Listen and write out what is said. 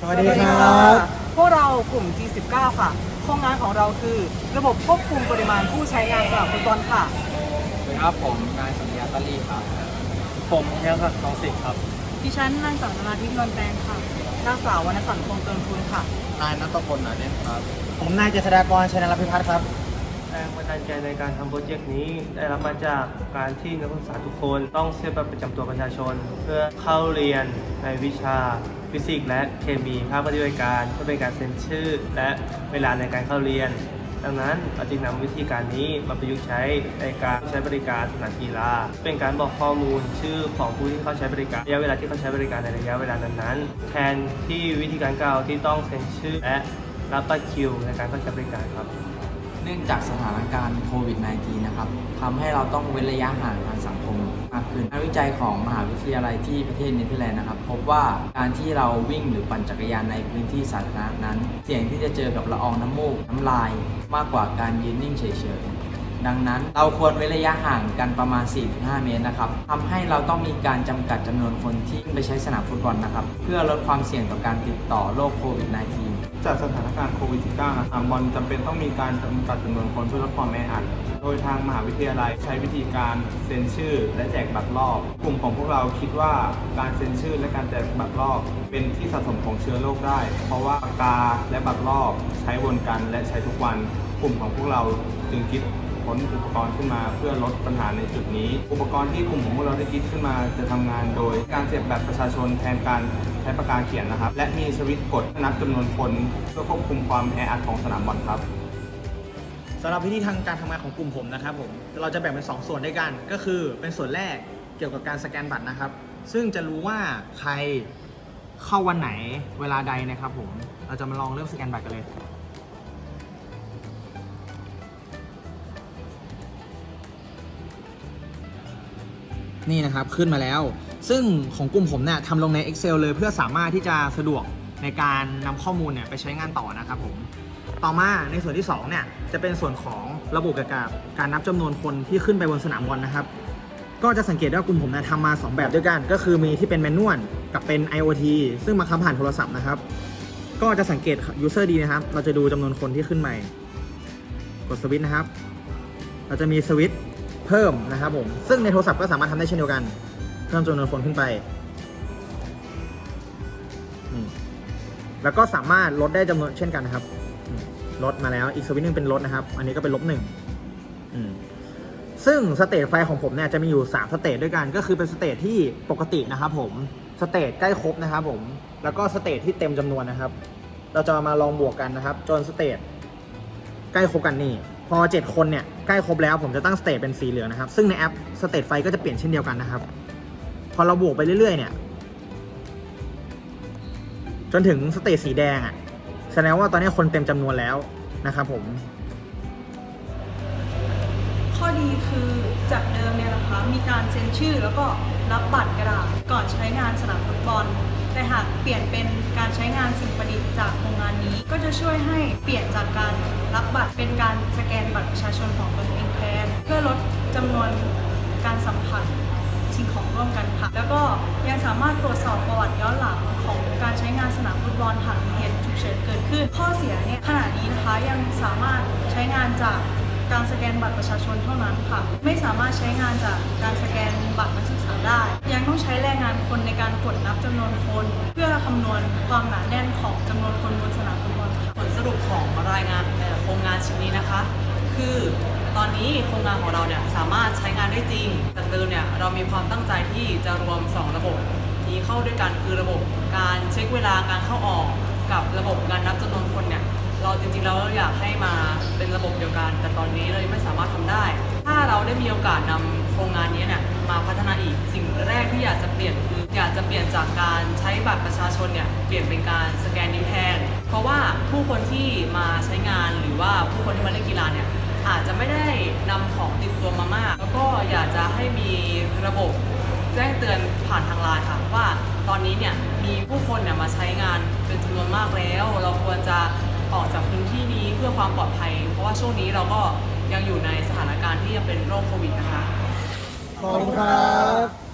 สวัสดีครับ พวกเรากลุ่ม G19 ค่ะ โครงงานของเราคือระบบควบคุมปริมาณผู้ใช้งานสนามฟุตบอลค่ะครับผมนายสัญญาตาลีครับ ผมเฮียศักดิ์ทองสิทธิ์ครับ ดิฉันนางสาวนราทิพย์นนท์แตงค่ะ นางสาววรรณสันคงเติมทุนค่ะ นายนัทพลหนาแน่นครับ ผมนายเจษฎากรชัยนรพิพัฒน์ครับ แรงบันดาลใจในการทำโปรเจกต์นี้ได้รับมาจากการที่นักศึกษาทุกคนต้องเสียบัตรประจำตัวประชาชน เพื่อเข้าเรียนในวิชา ฟิสิกส์และเคมีภาคปฏิบัติการเพื่อเป็นการเซ็นชื่อ และเวลาในการเข้าเรียน ดังนั้นเราจึงนำวิธีการนี้มาประยุกต์ใช้ในการใช้บริการสนามกีฬา เป็นการบอกข้อมูลชื่อของผู้ที่เข้าใช้บริการระยะเวลาที่เขาใช้บริการในระยะเวลานั้นๆแทนที่วิธีการเก่าที่ต้องเซ็นชื่อและรับบัตรคิวในการเข้าใช้บริการครับ เนื่องจากสถานการณ์โควิด -19 นะครับทำให้เราต้องเว้นระยะห่างทางสังคม มากขึ้นงานวิจัยของมหาวิทยาลัยที่ประเทศเนเธอร์แลนด์นะครับ พบว่าการที่เราวิ่งหรือปั่นจักรยานในพื้นที่สาธารณะนั้น เสี่ยงที่จะเจอกับละอองน้ำมูกน้ำลาย มากกว่าการยืนนิ่งเฉยๆดังนั้นเราควรเว้นระยะห่างกันประมาณ 4-5 เมตรนะครับทำให้เราต้องมีการจำกัดจำนวนคนที่ไปใช้สนามฟุตบอลนะครับ เพื่อลดความเสี่ยงต่อการติดต่อโรคโควิด -19 จากสถานการณ์โควิด -19 นะครับบอลจำเป็นต้องมีการจำกัดจำนวนคนเพื่อลดความแออัด โดยทางมหาวิทยาลัยใช้วิธีการเซ็นชื่อ และแจกบัตรรอบ กลุ่มของพวกเราคิดว่าการเซ็นชื่อและการแจกบัตรรอบเป็นที่สะสมของเชื้อโรคได้ เพราะว่าปากกาและบัตรรอบใช้วนกันและใช้ทุกวัน กลุ่มของพวกเราจึงคิด ค้นอุปกรณ์ขึ้นมาเพื่อลดปัญหาในจุดนี้ อุปกรณ์ที่กลุ่มของพวกเราได้คิดขึ้นมาจะทำงานโดย การเสียบแบัตรประชาชนแทนการใช้ปากกาเขียนนะครับ และมีสวิตช์กดนับจำนวนคนเพื่อควบคุมความแออัดของสนามบอลครับสำหรับวิธีทางการทำงานของกลุ่มผมนะครับผมเราจะแบ่งเป็น 2 ส่วนด้วยกัน ก็คือเป็นส่วนแรกเกี่ยวกับการสแกนบัตรนะครับ ซึ่งจะรู้ว่าใครเข้าวันไหนเวลาใดนะครับผมเราจะมาลองเริ่มสแกนบัตรกันเลย นี่นะครับขึ้นมาแล้ว ซึ่งของกลุ่มผมเนี่ยทำลงใน Excel เลยเพื่อสามารถที่จะสะดวกในการนำข้อมูลเนี่ยไปใช้งานต่อนะครับผมต่อมาในส่วนที่2เนี่ยจะเป็นส่วนของระบบเกี่ยวกับการนับจำนวนคนที่ขึ้นไปบนสนามบอลนะครับ ก็จะสังเกตได้ว่ากลุ่มผมเนี่ยทำมา 2 แบบด้วยกัน ก็คือมีที่เป็นแมนนวลกับเป็น IoT ซึ่งมาคับผ่านโทรศัพท์นะครับ ก็จะสังเกต user ดีนะครับ เราจะดูจำนวนคนที่ขึ้นไปกดสวิตช์นะครับ เราจะมีสวิตช์ เพิ่มนะครับผม ซึ่งในโทรศัพท์ก็สามารถทำได้เช่นเดียวกัน เพิ่มจำนวนคนขึ้นไป แล้วก็สามารถลดได้จำนวนเช่นกันนะครับ ลดมาแล้ว อีกสวิตช์หนึงเป็นลดนะครับ อันนี้ก็เป็นลบหนึ่งซึ่งสเตจไฟของผมเนี่ยจะมีอยู่ 3 สเตจด้วยกัน ก็คือเป็นสเตจที่ปกตินะครับผม สเตจใกล้ครบนะครับผม แล้วก็สเตจที่เต็มจำนวนนะครับ เราจะมาลองบวกกันนะครับ จนสเตจใกล้ครบกันนี่ พอ 7 คนเนี่ยใกล้ครบแล้วผมจะตั้งสเตจเป็นสีเหลืองนะครับ ซึ่งในแอปสเตจไฟก็จะเปลี่ยนเช่นเดียวกันนะครับ พอเราบวกไปเรื่อย ๆ เนี่ย จนถึงสเตจสีแดงอะ่ะแสดงว่าตอนนี้คนเต็มจำนวนแล้วนะครับผม ข้อดีคือจากเดิมเนี่ยนะคะมีการเซ็นชื่อแล้วก็รับบัตรกระดาษก่อนใช้งานสนามฟุตบอล แต่หากเปลี่ยนเป็นการใช้งานสิ่งประดิษฐ์จากโครงงานนี้ ก็จะช่วยให้เปลี่ยนจากการ รับบัตรเป็นการสแกนบัตรประชาชนของตนเองแทนเพื่อลดจำนวนการสัมผัสสิ่งของร่วมกันค่ะ แล้วก็ยังสามารถตรวจสอบประวัติย้อนหลังของการใช้งานสนามฟุตบอลหากมีเหตุฉุกเฉินเกิดขึ้น ข้อเสียเนี่ยขณะนี้นะคะยังสามารถใช้งานจากการสแกนบัตรประชาชนเท่านั้นค่ะ ไม่สามารถใช้งานจากการสแกนบัตรนักศึกษาได้ ยังต้องใช้แรงงานคนในการกดนับจำนวนคน เพื่อคำนวณความหนาแน่นของจำนวนคน คือ ตอนนี้โครงงานของเราเนี่ยสามารถใช้งานได้จริงจากเดิมเนี่ยเรามีความตั้งใจที่จะรวม 2 ระบบนี้เข้าด้วยกันคือระบบการเช็คเวลาการเข้าออกกับระบบการนับจำนวนคนเนี่ยเราจริงๆแล้วอยากให้มาเป็นระบบเดียวกัน แต่ตอนนี้เรายังไม่สามารถทำได้ ถ้าเราได้มีโอกาสนำโครงงานนี้เนี่ยมาพัฒนาอีกสิ่งแรกที่อยากจะเปลี่ยนคืออยากจะเปลี่ยนจากการใช้บัตรประชาชนเนี่ยเปลี่ยนเป็นการสแกนนิ้วแทนเพราะว่าผู้คนที่มาใช้งานหรือว่าผู้คนที่มาเล่นกีฬาเนี่ย อาจจะไม่ได้นำของติดตัวมามาก แล้วก็อยากจะให้มีระบบแจ้งเตือนผ่านทางไลน์ค่ะว่าตอนนี้เนี่ยมีผู้คนเนี่ยมาใช้งานเป็นจำนวนมากแล้ว เราควรจะออกจากพื้นที่นี้เพื่อความปลอดภัย เพราะว่าช่วงนี้เราก็ยังอยู่ในสถานการณ์ที่ยังเป็นโรคโควิดนะคะขอบคุณครับ